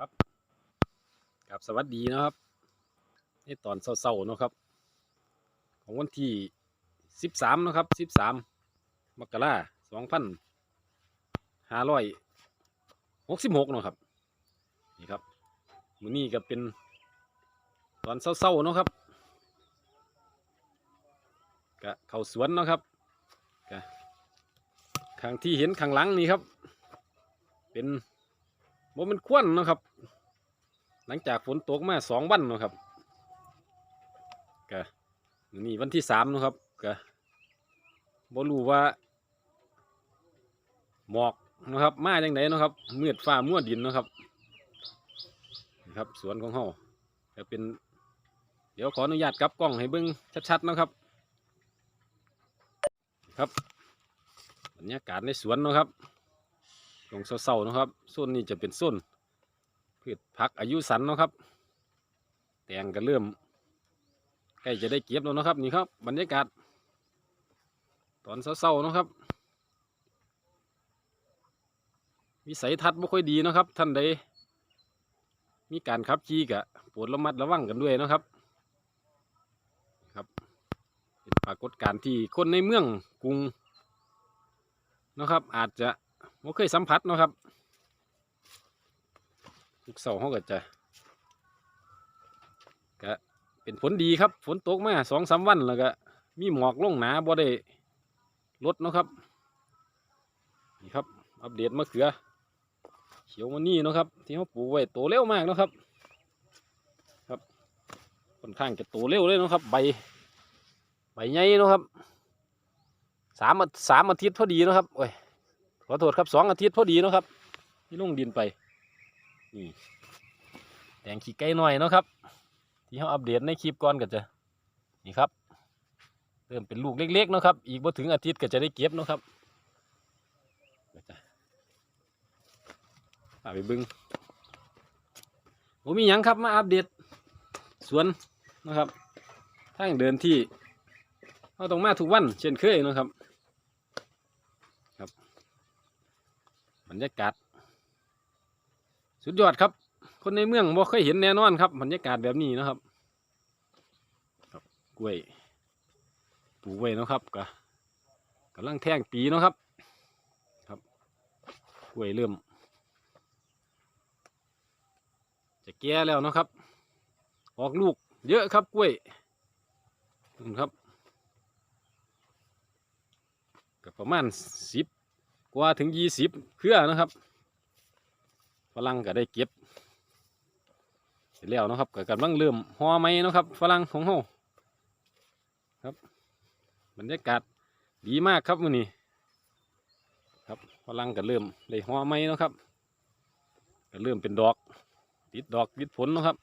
ครับกับสวัสดีนะครับในตอนเศร้าๆนะครับ ของวันที่สิบสามนะครับสิบสามมกราสองพันห้าร้อยหกสิบหกนะครับนี่ครับมือนี้ก็เป็นตอนเศร้าๆเนาะครับกะเขาสวนเนาะครับกะข้างที่เห็นข้างหลังนี่ครับ เป็น บ่เป็นควันนะครับ หลังจากฝนตกมาสองวันนะครับกะนี่วันที่สามนะครับกะบ่รู้ว่า หมอกนะครับ มาจังไดเนะครับมืดฟ้ามัวดินนะครับนะครับ สวนของเฮาจะเป็น เดี๋ยวขออนุญาตกลับกล้องให้เบิ่งชัดๆนะครับ ครับบรรยากาศในสวนนะครับ ตรงเศร้าๆนะครับโซนนี้จะเป็นโซนพืชผักอายุสันนะครับ แตงก็เริ่มใกล้จะได้เก็บแล้วนะครับนี่ครับ บรรยากาศ ตอนเศร้าๆนะครับ วิสัยทัศน์ไม่ค่อยดีนะครับ ท่านใดมีการขับขี่กะปรดระมัดระวังกันด้วยนะครับครับเป็นปรากฏการณ์ที่คนในเมืองกรุงนะครับ อาจจะ ผมเคยสัมผัสเนาะครับทุกเสาเขาก็จะก็เป็นผลดีครับ ฝนตกมาสองสามวันแล้วก็มีหมอกลงหนาบ่ได้ลดเนาะครับ นี่ครับ อัปเดตมะเขือ เขียวมันนี่เนาะครับ ที่เขาปลูกไว้โตเร็วมากเนาะครับ ครับค่อนข้างจะโตเร็วเลยเนาะครับ ใบ ใบใหญ่เนาะครับสามอาสามอาทิตย์พอดีเนาะครับโอ้ย ขอโทษครับสองอาทิตย์พอดีเนาะครับที่ลงดินไปนี่แตงขี้ไก่หน่อยเนาะครับ ที่เขาอัปเดตในคลิปก่อนก็จะนี่ครับเริ่มเป็นลูกเล็กๆเนาะครับ อีกบ่ถึงอาทิตย์ก็จะได้เก็บเนาะครับพาไปบึงผมมีหยังครับมาอัปเดตสวนนะครับทางเดินที่เราต้องมาทุกวันเช่นเคยนะครับ รรยากาศ สุดยอดครับ คนในเมืองบ่เคยเห็นแน่นอนครับบรรยากาศแบบนี้นะครับครับกล้วยปลูกไว้นะครับก็กำลังแท่งปีนะครับ ครับกล้วยเริ่ม จะแก่แล้วนะครับ ออกลูกเยอะครับกล้วยนี่ครับก็ประมาณสิบ กว่าถึงยี่สิบเครือนะครับฝรั่งก็ได้เก็บเสร็จแล้วนะครับก็กำลังเริ่มห่อไม้นะครับฝรั่งของเราครับบรรยากาศดีมากครับมื้อนี้ครับฝรั่งก็เริ่มได้ห่อไม้นะครับก็เริ่มเป็นดอกติดดอกติดผลนะครับ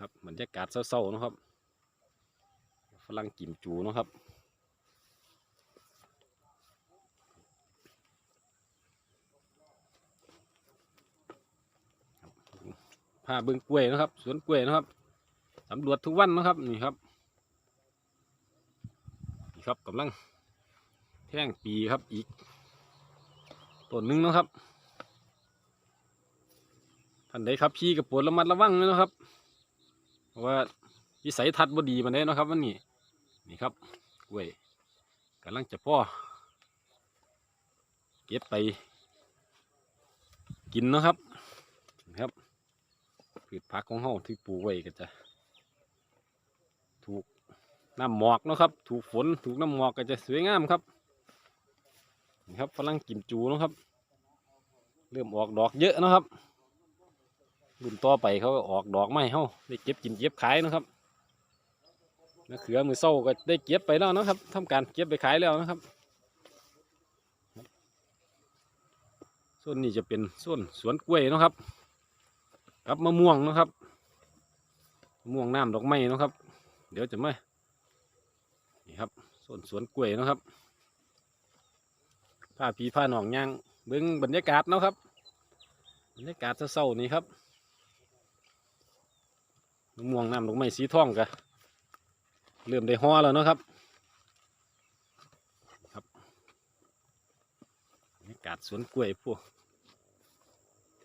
ครับบรรยากาศเศร้าๆนะครับฝรั่งกิมจูนะครับ พาเบิ้งกล้วยนะครับ สวนกล้วยนะครับสำรวจทุกวันนะครับนี่ครับนี่ครับกำลังแท่งปีครับอีกต้นหนึงนะครับท่านใดครับพี่กับปวดระมัดระวังเลยนะครับเพราะว่าวิสัยทัศน์บดีมันได้นะครับวันนี้นี่ครับกล้วยกำลังจะพ่อเก็บไปกินนะครับ พืชผักของเฮาที่ปลูกไว้ก็จะ ถูกน้ำหมอกเนาะครับ ถูกฝนถูกน้ำหมอกก็จะสวยงามครับนี่ครับฝรั่งกิมจูนะครับ เริ่มออกดอกเยอะนะครับรุ่นต่อไปเขาก็ออกดอกไม้เฮาได้เก็บกินเก็บขายนะครับมะเขือมือเศร้าก็ได้เก็บไปแล้วนะครับทำการเก็บไปขายแล้วนะครับ ส่วนนี้จะเป็นส่วนสวนกล้วยนะครับ ครับมะม่วงนะครับมะม่วงน้ำดอกไม้นะครับ เดี๋ยวจะมานี่ครับสวนสวนกล้วยนะครับผ้าผีผ้าหนองยางเบิ้งบรรยากาศนะครับ บรรยากาศเศร้าๆนี่ครับมะม่วงน้ำดอกไม้สีทองกะเริ่มได้ห่อแล้วนะครับครับบรรยากาศสวนกล้วยพวก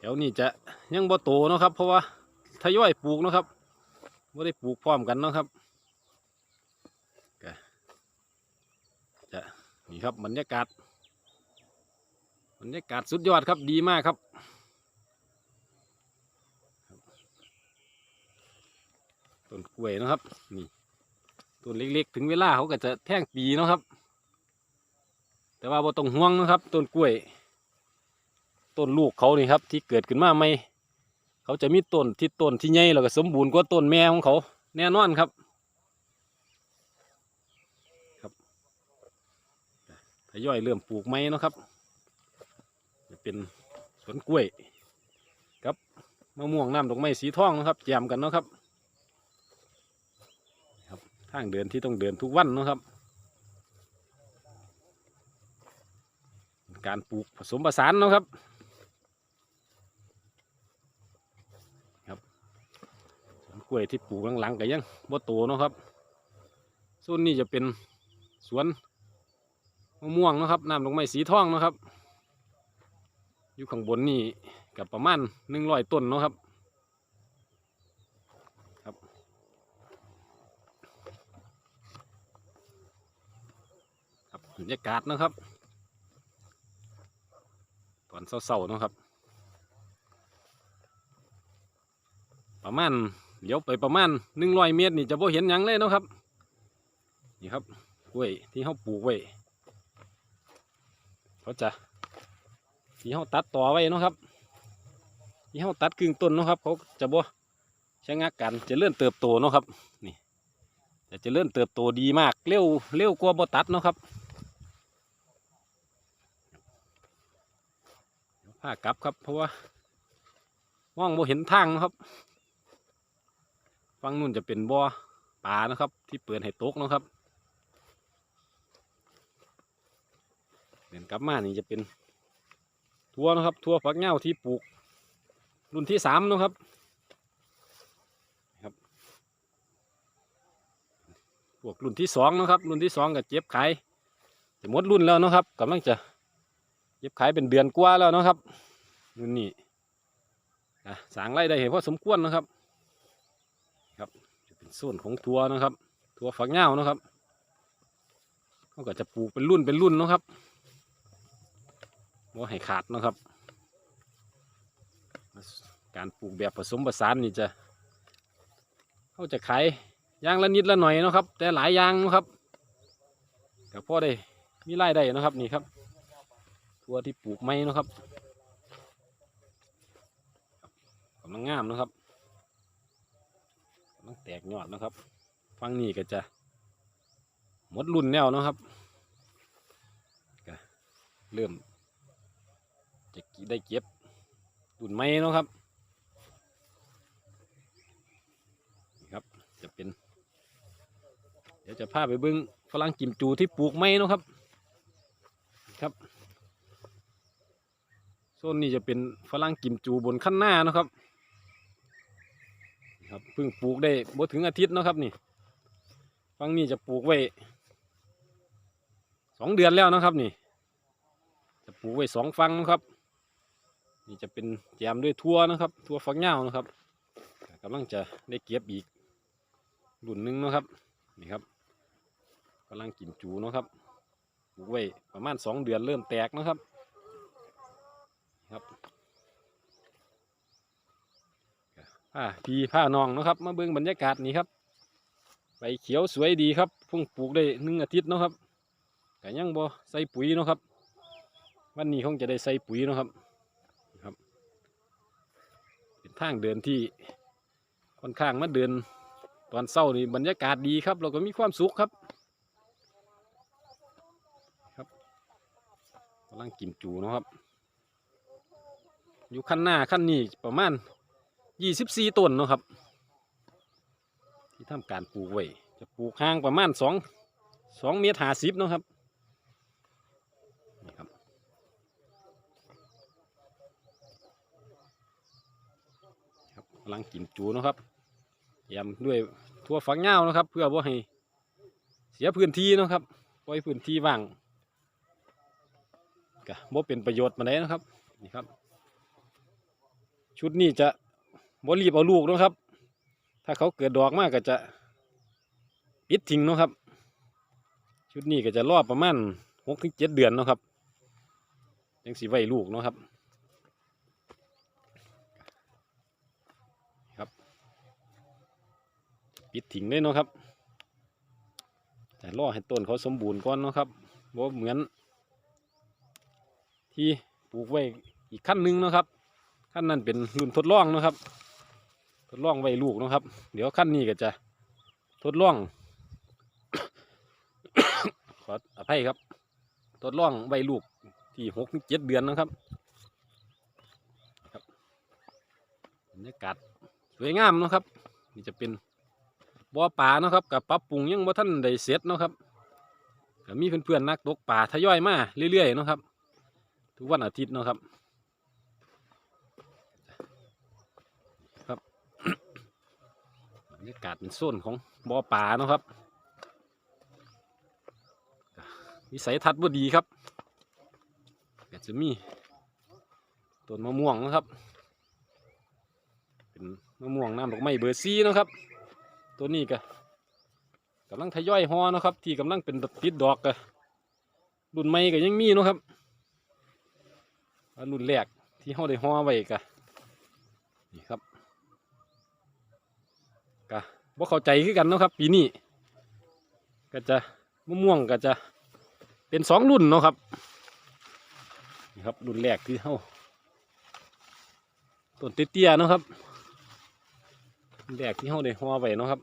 แถวนี้จะยังบ่โตเนาะครับ เพราะว่าทยอยปลูกเนาะครับไม่ได้ปลูกพร้อมกันเนาะครับจะนี่ครับบรรยากาศบรรยากาศสุดยอดครับดีมากครับต้นกล้วยนะครับนี่ต้นเล็กๆ ถึงเวลาเขาก็จะแท่งปีนะครับ แต่ว่าบ่ต้องห่วงนะครับต้นกล้วย ต้นลูกเขานี่ครับ ที่เกิดขึ้นมาใหม่เขาจะมีต้นที่ต้นที่ใหญ่แล้วก็สมบูรณ์กว่าต้นแม่ของเขา แน่นอนครับครับทยอยเริ่มปลูกไม้นะครับ จะเป็นสวนกล้วยครับมะม่วงน้ำดอกไม้สีทองนะครับแจมกันนะครับครับทางเดินที่ต้องเดินทุกวันนะครับการปลูกผสมผสานนะครับสวน กล้วยที่ปลูกหลังๆก็ยังบ่โตเนาะครับส่วนนี้จะเป็นสวนมะม่วงนะครับน้ำดอกไม้สีทองนะครับ อยู่ข้างบนนี่กับประมาณหนึ่งร้อยต้นเนาะครับ ครับบรรยากาศนะครับ ตอนเศร้าๆนะครับ ประมาณ เลี้ยวไปประมาณหนึ่งร้อยเมตรนี่จะบ่เห็นยังเลยนะครับ นี่ครับกล้วยที่เขาปลูกไว้เขาจะที่เขาตัดต่อไว้นะครับ ที่เขาตัดกึ่งต้นนะครับ เขาจะบ่ชะงักกันจะเลื่อนเติบโตนะครับ นี่จะเจะเลื่อนเติบโตดีมากเร็วเร็วกว่าบ่ตัดนะครับผ้ากลับครับเพราะว่ามองบ่เห็นทางนะครับ ฝั่งนู้นจะเป็นบ่อป่านะครับ ที่เปิดให้ตกนะครับเดินกลับมานี่จะเป็นทัวนะครับทัวฝักเง้าที่ปลูก รุ่นที่สามนะครับครับพวกรุ่นที่สองนะครับ รุ่นที่สองก็เจ็บขายจะหมดรุ่นแล้วนะครับกำลังจะเย็บขายเป็นเดือนกว่าแล้วนะครับนู่นนี่อะสางรายได้เห็นพอสมควรนะครับ ส่วนของทัวนะครับ ทัวฝักเหง้านะครับเขาก็จะปลูกเป็นรุ่นเป็นรุ่นนะครับว่าให้ขาดนะครับ การปลูกแบบผสมผสานนี่จะเขาจะขายยางละนิดละหน่อยนะครับ แต่หลายยางนะครับก็พอได้มีไรายได้นะครับนี่ครับ ทัวที่ปลูกไม้นะครับกำลังงามนะครับ กำลังแตกยอดนะครับฟังนี่ก็จะหมดรุ่นแล้วนะครับก็เริ่ม จะได้เก็บรุ่นไม้นะครับนี่ครับจะเป็น เดี๋ยวจะพาไปเบิ้งฝรั่งกิมจูที่ปลูกไม้นะครับ ครับโซนนี้จะเป็นฝรั่งกิมจูบนขั้นหน้านะครับ ครับเพิ่งปลูกได้บ่ถึงอาทิตย์เนาะครับนี่ฝั่งนี้จะปลูกไว้สองเดือนแล้วนะครับนี่ จะปลูกไว้สองฟังนะครับ นี่จะเป็นแจมด้วยทั่วนะครับทั่วฟักเหย้านะครับกำลังจะได้เก็บอีกรุ่นหนึงนะครับนี่ครับฝรั่งกิมจูนะครับปลูกไว้ประมาณสองเดือนเริ่มแตกนะครับ ผ้าพี่ผ้านองนะครับ มาเบิ่งบรรยากาศนี่ครับใบเขียวสวยดีครับเพิ่งปลูกได้หนึ่งอาทิตย์นะครับแต่ยังบ่ใส่ปุ๋ยนะครับ วันนี้คงจะได้ใส่ปุ๋ยนะครับครับ เป็นทางเดินที่ค่อนข้างมาเดินตอนเช้านี่บรรยากาศดีครับ เราก็มีความสุขครับครับกำลังกินจูนะครับ อยู่ขั้นหน้าขั้นนี้ประมาณ ยี่สิบสี่ต้นเนาะครับ ที่ทำการปลูกไว้จะปลูกห่างประมาณสองสองเมตรหาสิบเนาะครับนี่ครับครับกำลังกินจูนะครับยมด้วยทั่วฝักเงานะครับ เพื่อว่าให้เสียพื้นที่นะครับปล่อยพื้นที่ว่างก็บ่เป็นประโยชน์มาได้นะครับนี่ครับ ชุดนี้จะ บ่รีบเอาลูกนะครับ ถ้าเขาเกิดดอกมากก็จะปิดทิ้งนะครับ ชุดนี้ก็จะรอประมาณหกถึงเจ็ดเดือนนะครับยังสีไว้ลูกนะครับครับปิดทิ้งเลยเนะครับแต่รอให้ต้นเขาสมบูรณ์ก่อนนะครับบ่เหมือน ที่ปลูกไว้อีกขั้นหนึ่งนะครับขั้นนั้นเป็นรุ่นทดลองนะครับ ทดลองไว้ลูกนะครับ เดี๋ยวขั้นนี้ก็จะทดลอง ขออภัยครับ ทดลองไว้ลูกที่หกเจ็ดเดือนนะครับครับบรรยากาศสวยงามนะครับนี่จะเป็นบ่อปลานะครับกับปรับปรุงยังบ่ท่านได้เสร็จนะครับก็มีเพื่อนๆนักตกปลาทยอยมาเรื่อยๆนะครับ ทุกวันอาทิตย์นะครับ รยากาศเป็นโซนของบ่อปลานะครับ วิสัยทัศน์บ่ดีครับก็จะมีต้นมะม่วงนะครับ เป็นมะม่วงน้ำดอกไม้เบอร์ซีนะครับ ตัวนี้ก็กำลังทยอยฮอนะครับ ที่กำลังเป็นติดดอกก็รุ่นใหม่ก็ยังมีนะครับรุ่นแรกที่เขาได้ห่อไว้กะนี่ครับ กะบ่เข้าใจคือกันเนาะครับ ปีนี้ก็จะมะม่วงก็จะเป็นสองรุ่นเนาะครับนี่ครับรุ่นแรกที่เขาต้นเตี้ยๆเนาะครับแรกที่เขาได้ห่อไว้เนาะครับ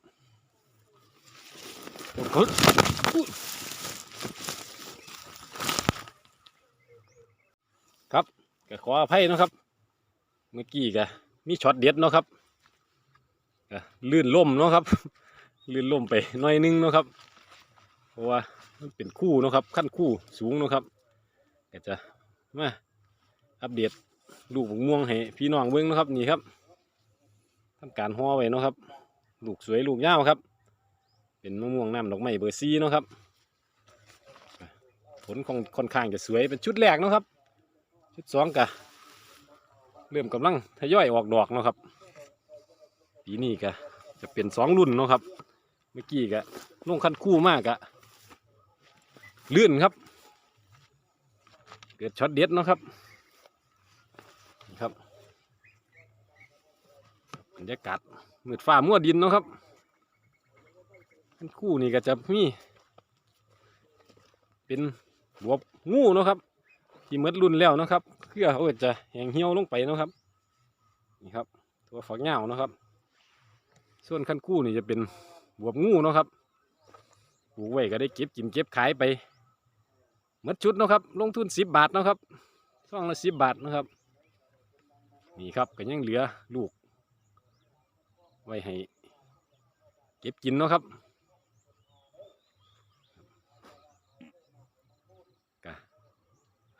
โอ้โหอุ๊ยครับก็ขออภัยเนาะครับ เมื่อกี้ก็มีช็อตเด็ดเนาะครับ ลื่นล่มเนาะครับ ลื่นล่มไปหน่อยนึงเนาะครับ เพราะว่ามันเป็นคู่เนาะครับ ขั้นคู่สูงเนาะครับก็จะมาอัปเดตลูกมะม่วงให้พี่น้องเบิ้งเนาะครับนี่ครับทำการห่อไว้เนาะครับ ลูกสวยลูกยาวครับ เป็นมะม่วงน้ำดอกไม้เบอร์ซีเนาะครับ ผลของค่อนข้างจะสวยเป็นชุดแรกเนาะครับ ชุดสองกะเริ่มกำลังทยอยออกดอกเนาะครับ ปีนี้กะจะเป็นสองรุ่นเนาะครับ เมื่อกี้กะลงคันคู่มากกะลื่นครับ เกิดช็อตเด็ดเนาะครับนะครับบรรยากาศมืดฟ้ามัวดินเนาะครับคันคู่นี่ก็จะมี เป็นบวบงูเนาะครับ ที่หมดรุ่นแล้วนะครับเครือเขาก็จะแหงเหี่ยวลงไปเนาะครับนี่ครับ ตัวฝักเหงาเนาะครับ ส่วนขั้นกู้นี่จะเป็นบวบงูเนาะครับปลูกไว้ก็ได้เก็บกินเก็บขายไปหมดชุดเนาะครับ ลงทุนสิบบาทเนาะครับช่องละสิบบาทนะครับ นี่ครับก็ยังเหลือลูก ไว้ให้เก็บกินเนาะครับ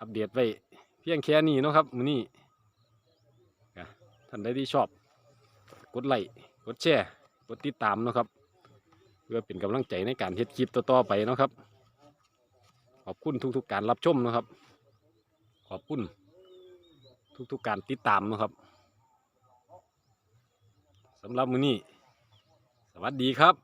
อัปเดตไว้เพียงแค่นี้เนาะครับมื้อนี้ก็ท่านใดที่ชอบ กดไลค์ กดแชร์กดติดตามนะครับ เพื่อเป็นกำลังใจในการเฮ็ดคลิปต่อๆไปนะครับ ขอบคุณทุกๆการรับชมนะครับ ขอบคุณทุกๆการติดตามนะครับสำหรับมื้อนี้ สวัสดีครับ